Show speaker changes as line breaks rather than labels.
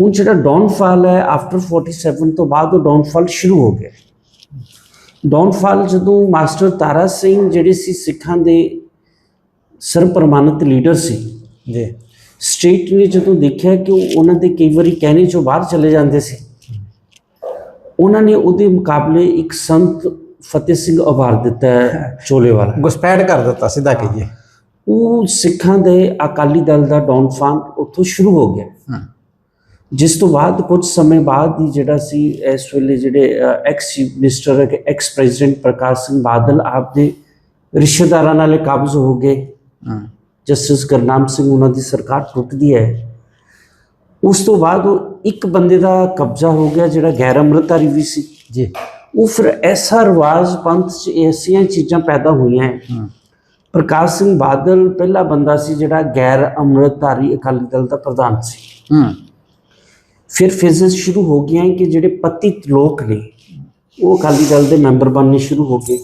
ਹੁਣ ਜਿਹੜਾ ਡਾਊਨਫਾਲ ਹੈ ਆਫਟਰ 47 ਤੋਂ ਬਾਅਦ ਉਹ ਡਾਊਨਫਾਲ ਸ਼ੁਰੂ ਹੋ ਗਿਆ। ਡਾਊਨਫਾਲ ਜਦੋਂ ਮਾਸਟਰ ਤਾਰਾ ਸਿੰਘ ਜਿਹੜੇ ਸੀ ਸਿੱਖਾਂ ਦੇ ਸਰਪ੍ਰਮਾਨਿਤ ਲੀਡਰ ਸੀ।
ਜੀ।
ਸਟੇਟ ਨੇ ਜਦੋਂ ਦੇਖਿਆ ਕਿ ਉਹ ਉਹਨਾਂ ਦੇ ਕਈ ਵਾਰੀ ਕਹਿਣੇ ਚੋਂ ਬਾਹਰ ਚਲੇ ਜਾਂਦੇ ਸੀ ਉਹਨਾਂ ਨੇ ਉਹਦੇ ਮੁਕਾਬਲੇ ਇੱਕ ਸੰਤ ਫਤਿਹ ਸਿੰਘ ਉਭਾਰ ਦਿੱਤਾ ਚੋਲੇ ਵਾਲਾ।
ਗੁਸਪੈਠ ਕਰ ਦਿੱਤਾ ਸਿੱਧਾ ਕਹੀਏ।
ਉਹ ਸਿੱਖਾਂ ਦੇ ਅਕਾਲੀ ਦਲ ਦਾ ਡਾਊਨਫਾਲ ਉੱਥੋਂ ਸ਼ੁਰੂ ਹੋ ਗਿਆ।
ਹਾਂ।
ਜਿਸ ਤੋਂ ਬਾਅਦ ਕੁਝ ਸਮੇਂ ਬਾਅਦ ਹੀ ਜਿਹੜਾ ਸੀ ਇਸ ਵੇਲੇ ਜਿਹੜੇ ex chief minister ex president Parkash Singh Badal ਆਪ ਦੇ ਰਿਸ਼ਤੇਦਾਰਾਂ ਨਾਲੇ ਕਾਬਜ਼ ਹੋ ਗਏ। ਜਸਟਿਸ ਗੁਰਨਾਮ ਸਿੰਘ ਉਹਨਾਂ ਦੀ ਸਰਕਾਰ ਟੁੱਟਦੀ ਹੈ। ਉਸ ਤੋਂ ਬਾਅਦ ਉਹ ਇੱਕ ਬੰਦੇ ਦਾ ਕਬਜ਼ਾ ਹੋ ਗਿਆ ਜਿਹੜਾ ਗੈਰ ਅੰਮ੍ਰਿਤਧਾਰੀ ਵੀ ਸੀ।
ਜੀ।
ਉਹ ਫਿਰ ਐਸਾ ਰਿਵਾਜ ਪੰਥ 'ਚ ਐਸੀਆਂ ਚੀਜ਼ਾਂ ਪੈਦਾ ਹੋਈਆਂ ਪ੍ਰਕਾਸ਼ ਸਿੰਘ ਬਾਦਲ ਪਹਿਲਾ ਬੰਦਾ ਸੀ ਜਿਹੜਾ ਗੈਰ ਅੰਮ੍ਰਿਤਧਾਰੀ ਅਕਾਲੀ ਦਲ ਦਾ ਪ੍ਰਧਾਨ ਸੀ।
ਹੂੰ।
ਫਿਰ ਫੇਜ਼ਸ ਸ਼ੁਰੂ ਹੋ ਗਈਆਂ ਕਿ ਜਿਹੜੇ ਪਤੀ ਲੋਕ ਨੇ, ਉਹ ਅਕਾਲੀ ਦਲ ਦੇ ਮੈਂਬਰ ਬਣਨੇ ਸ਼ੁਰੂ ਹੋ ਗਏ।